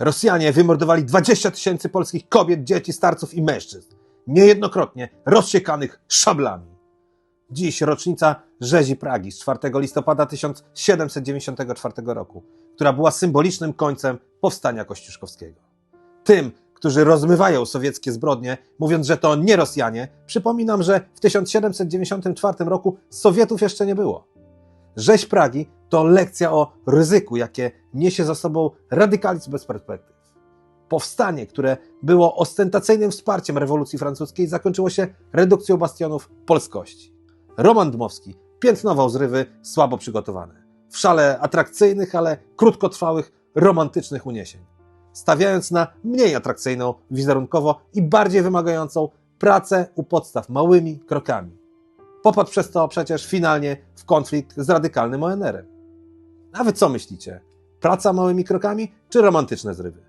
Rosjanie wymordowali 20 tysięcy polskich kobiet, dzieci, starców i mężczyzn, niejednokrotnie rozsiekanych szablami. Dziś rocznica rzezi Pragi z 4 listopada 1794 roku, która była symbolicznym końcem powstania kościuszkowskiego. Tym, którzy rozmywają sowieckie zbrodnie, mówiąc, że to nie Rosjanie, przypominam, że w 1794 roku Sowietów jeszcze nie było. Rzeź Pragi to lekcja o ryzyku, jakie niesie za sobą radykalizm bez perspektyw. Powstanie, które było ostentacyjnym wsparciem rewolucji francuskiej, zakończyło się redukcją bastionów polskości. Roman Dmowski piętnował zrywy słabo przygotowane, w szale atrakcyjnych, ale krótkotrwałych, romantycznych uniesień, stawiając na mniej atrakcyjną wizerunkowo i bardziej wymagającą pracę u podstaw małymi krokami. Popadł przez to przecież finalnie w konflikt z radykalnym ONR-em. A wy co myślicie? Praca małymi krokami czy romantyczne zrywy?